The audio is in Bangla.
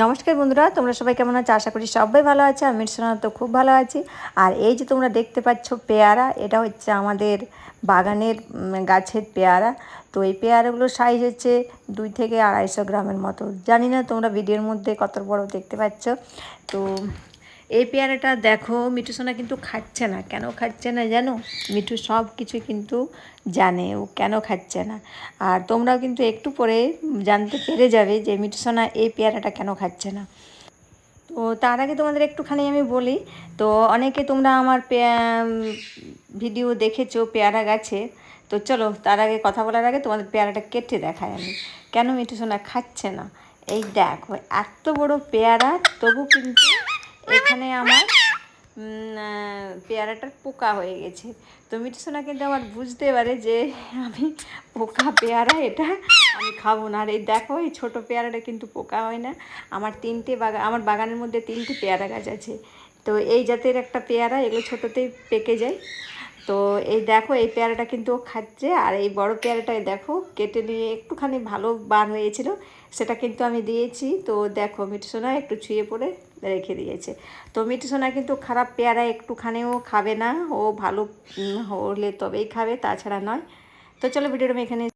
নমস্কার বন্ধুরা, তোমরা সবাই কেমন আছো? আশা করি সবাই ভালো আছে, আমি সোনা তো খুব ভালো আছি। আর এই যে তোমরা দেখতে পাচ্ছ পেয়ারা, এটা হচ্ছে আমাদের বাগানের গাছের পেয়ারা। তো এই পেয়ারাগুলোর সাইজ হচ্ছে দুই থেকে আড়াইশো গ্রামের মতো। জানি না তোমরা ভিডিওর মধ্যে কত বড় দেখতে পাচ্ছ। তো এই পেয়ারাটা দেখো, মিঠু সোনা কিন্তু খাচ্ছে না। কেন খাচ্ছে না জানো? মিঠু সব কিছু কিন্তু জানে, ও কেন খাচ্ছে না? আর তোমরাও কিন্তু একটু পরে জানতে পেরে যাবে যে মিঠু সোনা এই পেয়ারাটা কেন খাচ্ছে না। তো তার আগে তোমাদের একটুখানি আমি বলি, তো অনেকে তোমরা আমার ভিডিও দেখেছ, পেয়ারা গাছে। তো চলো, তার আগে কথা বলার আগে তোমাদের পেয়ারাটা কেটে দেখায় আমি। কেন মিঠু সোনা খাচ্ছে না? এই দেখো, এত বড় পেয়ারা, তবু কিন্তু এখানে আমার পেয়ারাটার পোকা হয়ে গেছে। তো মিঠু সোনা কিন্তু আমার বুঝতে পারে যে আমি পোকা পেয়ারা, এটা আমি খাব না। আর এই দেখো, এই ছোটো পেয়ারাটা কিন্তু পোকা হয় না। আমার তিনটে বাগান আমার বাগানের মধ্যে তিনটে পেয়ারা গাছ আছে। তো এই জাতের একটা পেয়ারা, এগুলো ছোটোতেই পেকে যায়। তো এই দেখো, এই পেয়ারাটা কিন্তু ও খাচ্ছে। আর এই বড় পেয়ারাটা দেখো, কেটে নিয়ে একটুখানি ভালো বার হয়েছিল, সেটা কিন্তু আমি দিয়েছি। তো দেখো মিঠু সোনা একটু ছুঁয়ে পড়ে রেখে দিয়েছে। তো মিঠু সোনা কিন্তু খারাপ পেয়ারা একটুখানেও খাবে না। ও ভালো হলে তবেই খাবে, তাছাড়া নয়। তো চলো ভিডিওটা আমি এখানে